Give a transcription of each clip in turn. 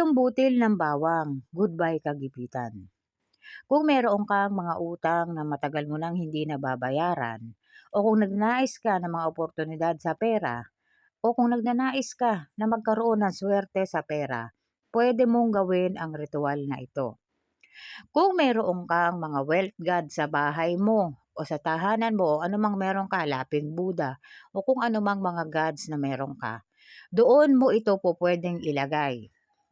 Tatlong butil ng bawang, goodbye kagipitan. Kung meron kang mga utang na matagal mo nang hindi nababayaran, o kung nagnais ka ng mga oportunidad sa pera, o kung nagnanais ka na magkaroon ng swerte sa pera, pwede mong gawin ang ritual na ito. Kung meron kang mga wealth god sa bahay mo o sa tahanan mo o anumang meron ka, laping Buddha o kung anumang mga gods na meron ka, doon mo ito po pwedeng ilagay.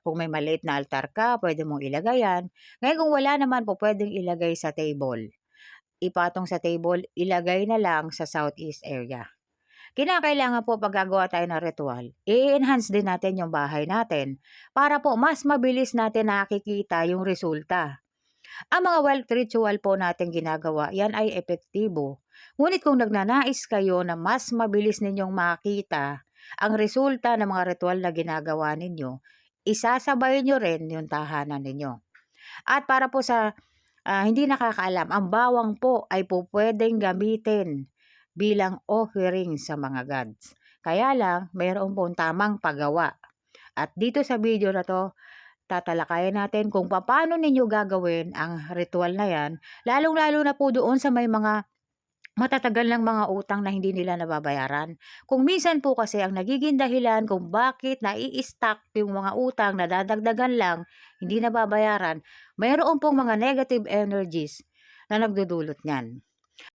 Kung may maliit na altar ka, pwede mong ilagay yan. Ngayon kung wala naman po pwedeng ilagay sa table. Ipatong sa table, ilagay na lang sa southeast area. Kinakailangan po pag gagawa tayo ng ritual, i-enhance din natin yung bahay natin para po mas mabilis natin nakikita yung resulta. Ang mga wealth ritual po natin ginagawa, yan ay epektibo. Ngunit kung nagnanais kayo na mas mabilis ninyong makita ang resulta ng mga ritual na ginagawa ninyo, isasabay nyo rin yung tahanan ninyo. At para po sa uh, hindi nakakaalam, ang bawang po ay po pwedeng gamitin bilang offering sa mga gods. Kaya lang, mayroon pong tamang paggawa. At dito sa video na to, tatalakayan natin kung paano ninyo gagawin ang ritual na yan, lalong-lalo na po doon sa may mga matatagal ng mga utang na hindi nila nababayaran. Kung minsan po kasi ang nagiging dahilan kung bakit nai-stack yung mga utang na dadagdagan lang, hindi nababayaran, mayroon pong mga negative energies na nagdudulot niyan.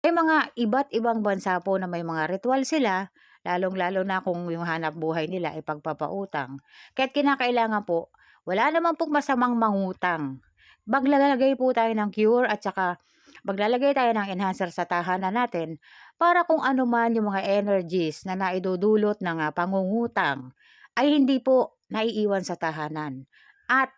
May mga iba't ibang bansa po na may mga ritual sila, lalong-lalo na kung yung hanap buhay nila ay pagpapautang. Kaya't kinakailangan po, wala naman pong masamang mangutang. Maglalagay po tayo ng cure at saka maglalagay tayo ng enhancer sa tahanan natin para kung ano man yung mga energies na naidudulot ng uh, pangungutang ay hindi po naiiwan sa tahanan. At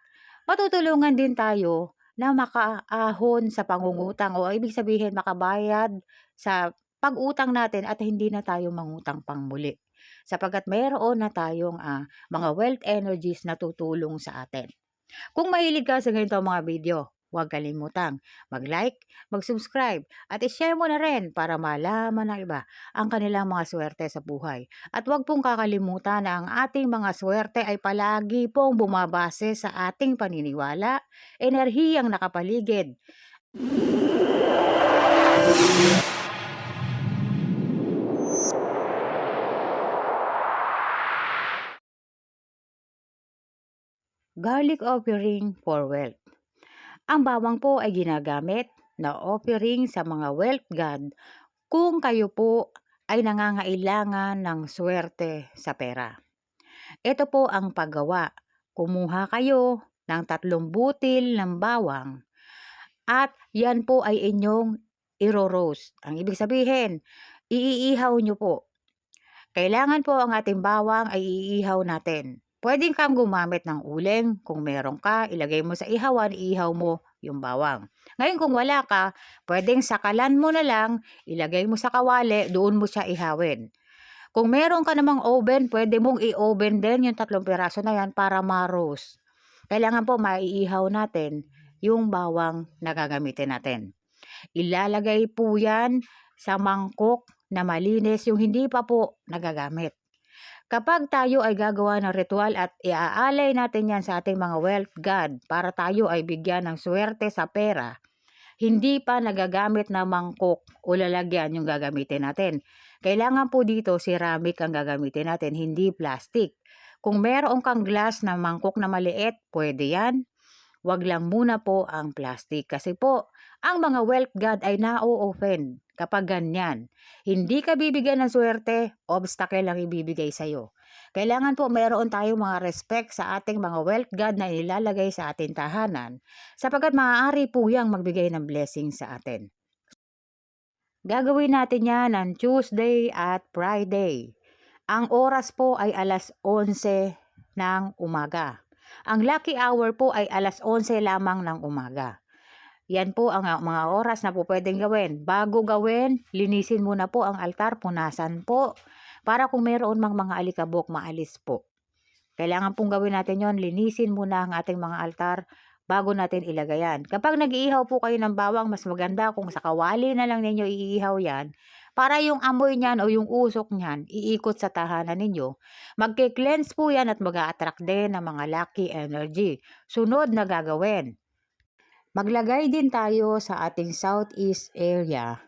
matutulungan din tayo na makaahon sa pangungutang o ibig sabihin makabayad sa pag-utang natin at hindi na tayo mangutang pang muli. Sapagkat mayroon na tayong uh, mga wealth energies na tutulong sa atin. Kung mahilig ka sa ganito mga video, Huwag kalimutang mag-like, mag-subscribe at i-share mo na rin para malaman ng iba ang kanilang mga swerte sa buhay. At huwag pong kakalimutan na ang ating mga swerte ay palagi pong bumabase sa ating paniniwala, enerhiyang nakapaligid. Garlic offering for wealth. Ang bawang po ay ginagamit na offering sa mga wealth god kung kayo po ay nangangailangan ng swerte sa pera. Ito po ang paggawa. Kumuha kayo ng tatlong butil ng bawang at yan po ay inyong iro-roast. Ang ibig sabihin, iiihaw nyo po. Kailangan po ang ating bawang ay iihaw natin. Pwedeng kang gumamit ng uling. Kung meron ka, ilagay mo sa ihawan, ihaw mo yung bawang. Ngayon kung wala ka, pwedeng sakalan mo na lang, ilagay mo sa kawali, doon mo siya ihawin. Kung meron ka namang oven, pwede mong i-oven din yung tatlong piraso na yan para ma-roast. Kailangan po maiihaw natin yung bawang na gagamitin natin. Ilalagay po yan sa mangkok na malinis yung hindi pa po nagagamit. Kapag tayo ay gagawa ng ritual at iaalay natin yan sa ating mga wealth god para tayo ay bigyan ng swerte sa pera, hindi pa nagagamit na mangkok o lalagyan yung gagamitin natin. Kailangan po dito ceramic ang gagamitin natin, hindi plastic. Kung meron kang glass na mangkok na maliit, pwede yan. Huwag lang muna po ang plastic kasi po ang mga wealth god ay na-offend kapag ganyan. Hindi ka bibigyan ng swerte, obstacle lang ibibigay sa'yo. Kailangan po mayroon tayong mga respect sa ating mga wealth god na ilalagay sa ating tahanan sapagkat maaari po yang magbigay ng blessing sa atin. Gagawin natin yan ng Tuesday at Friday. Ang oras po ay alas 11 ng umaga. Ang lucky hour po ay alas 11 lamang ng umaga. Yan po ang mga oras na po pwedeng gawin. Bago gawin, linisin muna po ang altar, punasan po. Para kung mayroon mang mga alikabok, maalis po. Kailangan pong gawin natin yon linisin muna ang ating mga altar bago natin ilagay. Kapag nag-iihaw po kayo ng bawang, mas maganda kung sa kawali na lang ninyo iihaw yan para yung amoy niyan o yung usok niyan iikot sa tahanan ninyo. Magke-cleanse po yan at mag attract din ng mga lucky energy. Sunod na gagawin. Maglagay din tayo sa ating southeast area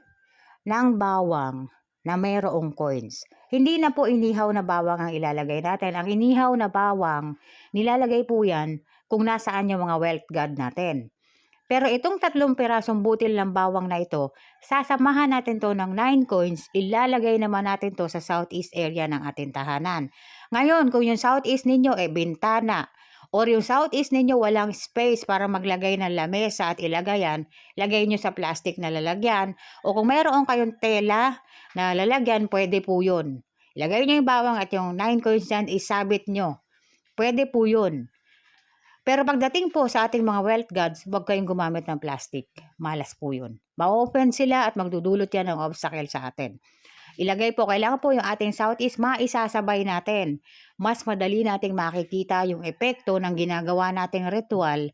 ng bawang na mayroong coins. Hindi na po inihaw na bawang ang ilalagay natin. Ang inihaw na bawang, nilalagay po yan kung nasaan yung mga wealth god natin. Pero itong tatlong pirasong butil ng bawang na ito, sasamahan natin to ng 9 coins, ilalagay naman natin to sa southeast area ng ating tahanan. Ngayon, kung yung southeast ninyo eh bintana, or yung southeast ninyo walang space para maglagay ng lamesa at ilagayan, lagay nyo sa plastic na lalagyan. O kung mayroon kayong tela na lalagyan, pwede po yun. Ilagay nyo yung bawang at yung 9 coins dyan, isabit nyo. Pwede po yun. Pero pagdating po sa ating mga wealth gods, huwag kayong gumamit ng plastic. Malas po yun. Ma-open sila at magdudulot yan ng obstacle sa atin. Ilagay po, kailangan po yung ating southeast, maisasabay natin. Mas madali nating makikita yung epekto ng ginagawa nating ritual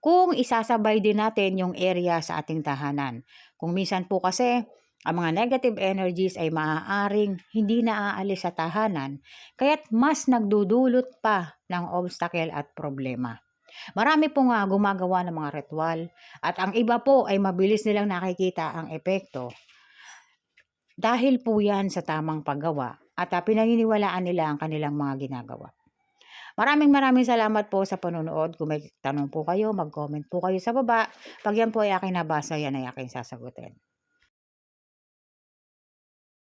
kung isasabay din natin yung area sa ating tahanan. Kung minsan po kasi, ang mga negative energies ay maaaring hindi na aalis sa tahanan, kaya't mas nagdudulot pa ng obstacle at problema. Marami po nga gumagawa ng mga ritual at ang iba po ay mabilis nilang nakikita ang epekto dahil po yan sa tamang paggawa at uh, pinaniniwalaan nila ang kanilang mga ginagawa. Maraming maraming salamat po sa panonood. Kung may tanong po kayo, mag-comment po kayo sa baba. Pag yan po ay aking nabasa, yan ay aking sasagutin.